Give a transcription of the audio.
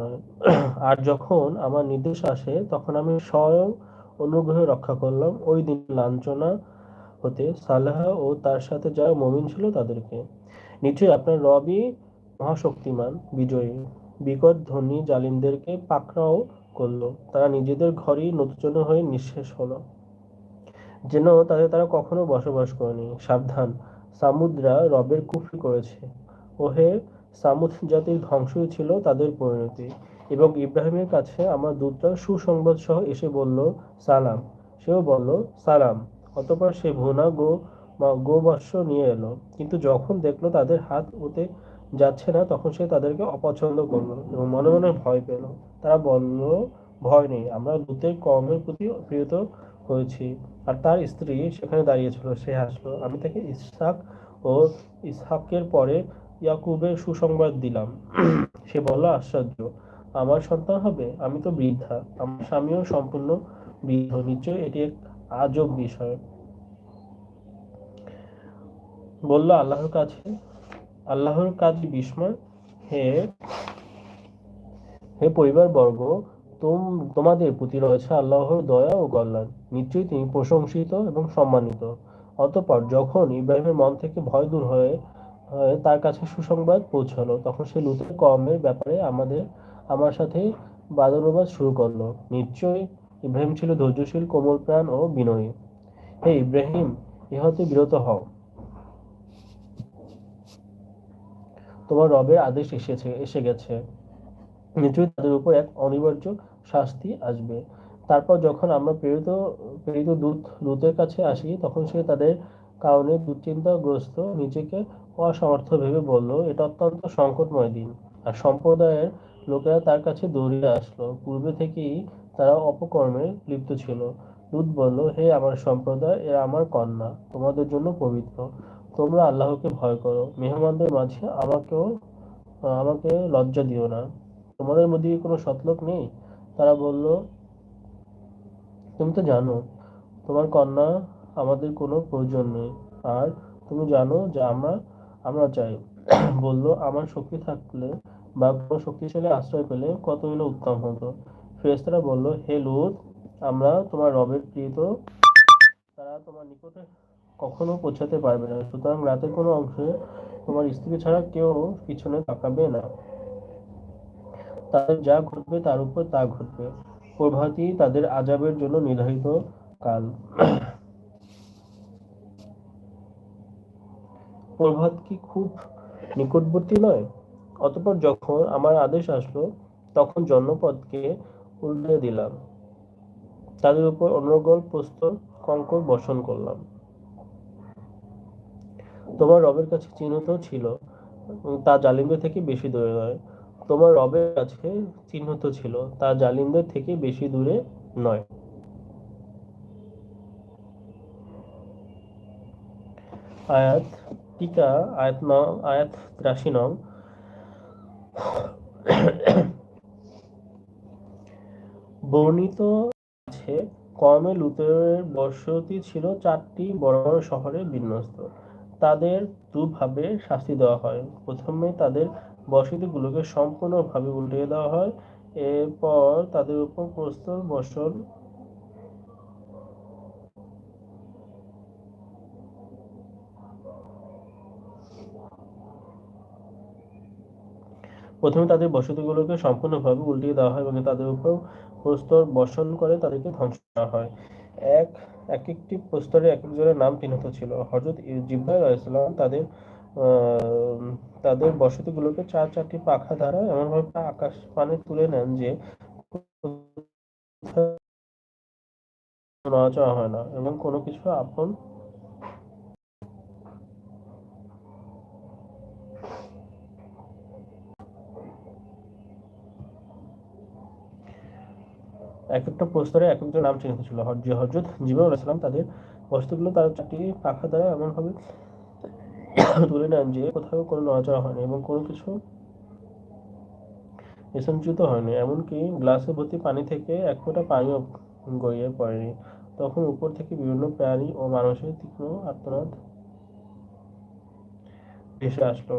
আর যখন আমার নির্দেশ আসে, তখন আমি স্বয়ং অনুগ্রহে রক্ষা করলাম ওই দিন লাঞ্ছনা হতে। সালেহ ও তার সাথে যারা মমিন ছিল তাদেরকে। নিশ্চয়ই আপনার রবি মহাশক্তিমান, বিজয়ী, বিকট ধনী জালিমদেরকে পাকড়াও করল। তারা নিজেদের ঘরেই নতুন হয়ে নিঃশেষ হলো। যেন তাদের তারা কখনো বসবাস করেনি। সাবধান, সামুদ্রা রবের কুফরি করেছে। ওহে সামুদ জাতির ধ্বংসই ছিল তাদের পরিণতি এবং ইব্রাহিমের কাছে আমার দূতরা সুসংবাদ সহ এসে বলল, সালাম। সেও বলল, সালাম। অতপর সে ভুনা গো গোবর্ষ নিয়ে এলো। কিন্তু যখন দেখল তাদের হাত ওতে যাচ্ছে না, তখন সে তাদেরকে অপছন্দ করল এবং মনে মনে ভয় পেল। তারা বলল, ভয় নেই, আমরা দূতের কর্মের প্রতি প্রিয়ত হয়েছি। আর তার স্ত্রী সেখানে দাঁড়িয়েছিল সে হাসলো, আমি তাকে ইসহাক ও ইসহাকের পরে ইয়াকুবের সুসংবাদ দিলাম। সে বলল, আশ্চর্য, আমার সন্তান হবে? আমি তো বৃদ্ধা। আমার স্বামীও সম্পূর্ণ বৃদ্ধ। নিশ্চয় এটি এক আজব বিষয়। বলল, আল্লাহর কাছে আল্লাহর কাছে বিস্ময়? হে হে পরিবার বর্গ তোম, তোমাদের প্রতি রয়েছে আল্লাহর দয়া ও কল্যাণ। নিশ্চয়ই তিনি প্রশংসিত এবং সম্মানিত। অতপর যখন ইব্রাহিমের মন থেকে ভয় দূর হয়ে হয়ে তার কাছে সুসংবাদ পৌঁছালো। তখন সে লুতের কমের ব্যাপারে আমাদের, আমার সাথে বাদানুবাদ শুরু করল। নিশ্চয়ই ইব্রাহিম ছিল ধৈর্যশীল, কোমল প্রাণ ও বিনয়ী। হে ইব্রাহিম, ইহতে বিরত হও। তোমার রবের আদেশ এসেছে, এসে গেছে। নিশ্চয়ই তাদের উপর এক অনিবার্য শাস্তি আসবে। তারপর যখন আমরা প্রেরিত প্রেরিত দূত দূতের কাছে আসি, তখন সে তাদের কারণে দুশ্চিন্তাগ্রস্ত নিজেকে অসমর্থ ভেবে বলল, এটা অত্যন্ত সংকটময় দিন। আর সম্প্রদায়ের লোকেরা তার কাছে দৌড়িয়ে আসলো। পূর্বে থেকেই তারা অপকর্মে লিপ্ত ছিল। দূত বলল, হে আমার সম্প্রদায়, এরা আমার কন্যা, তোমাদের জন্য পবিত্র। তোমরা আল্লাহকে ভয় করো। মেহমানদের মাঝে আমাকেও, আমাকে লজ্জা দিও না। তোমাদের মধ্যে কি কোনো সৎলোক নেই? তারা বলল, তুমি তো জানো, তোমার কন্যা আমাদের কোনো প্রয়োজন নেই। আর তুমি জানো যে আমরা আমরা চাই। বলল, আমার শক্তি থাকলে বা কোনো শক্তিশালী আশ্রয় পেলে কতই না উত্তম হতো। ফেরেশতারা বলল, হে লুত, আমরা তোমার রবের প্রীত তারা তোমার নিকটে কখনো পৌঁছাতে পারবে না। সুতরাং রাতের কোনো অংশে তোমার স্ত্রী ছাড়া কেউ পিছনে তাকাবে না। তাদের যা ঘটবে তার উপর তা ঘটবে। প্রভাতী তাদের আজাবের জন্য নির্ধারিত কাল। প্রভাত কি খুব নিকটবর্তী নয়? অতপর যখন আমার আদেশ আসলো, তখন জন্মপদকে উল্টে দিলাম। তাদের উপর অনর্গল প্রস্তর কঙ্কর বর্ষণ করলাম। তোমার রবের কাছে চিহ্নিত ছিল, তা জালিমদের থেকে বেশি দূরে নয়। তোমার রবের কাছে চিহ্নিত ছিল, তা জালিমদের থেকে বেশি দূরে নয়। আয়াত টিকা আয়াত নং নং। বর্ণিত আছে, কমে লুতের বসতি ছিল চারটি বড় বড় শহরে বিন্যস্ত। তাদের দুভাবে শাস্তি দেওয়া হয়। প্রথমে তাদের বসতিগুলোকে সম্পূর্ণভাবে উল্টে দেওয়া হয়। এরপর তাদের উপর প্রস্তর বর্ষণ প্রথমে তাদের বসতিগুলোকে সম্পূর্ণভাবে উল্টিয়ে দেওয়া হয় এবং তাদের উপর প্রস্তর বর্ষণ করে তাদেরকে ধ্বংস করা হয়। এক এক একটি প্রস্তরে এক একজনের নাম চিহ্নিত ছিল। হজরত জিব্রাইল আলাইসাল্লাম তাদের তাদের বসতিগুলোকে চার চারটি পাখা দ্বারা এমনভাবে আকাশ পানে তুলে নেন যে নড়াচড়া হয় না এবং কোনো কিছু আপন এক একটা প্রস্তরে এক একটা নাম চিহ্নিত ছিল। যে হজরত জিবাউল আলাইসালাম তাদের বস্তুগুলো তার চারটি পাখা দ্বারা এমনভাবে তুলে নেন যে কোথাও কোনো নড়াচড়া হয়নি এবং কোনো কিছু নিসঞ্চিত হয়নি এমনকি গ্লাসে ভর্তি পানি থেকে এক ফোঁটা পানিও গড়িয়ে পড়েনি। তখন উপর থেকে বিভিন্ন প্রাণী ও মানুষের তীক্ষ্ণ আর্তনাদ ভেসে আসলো।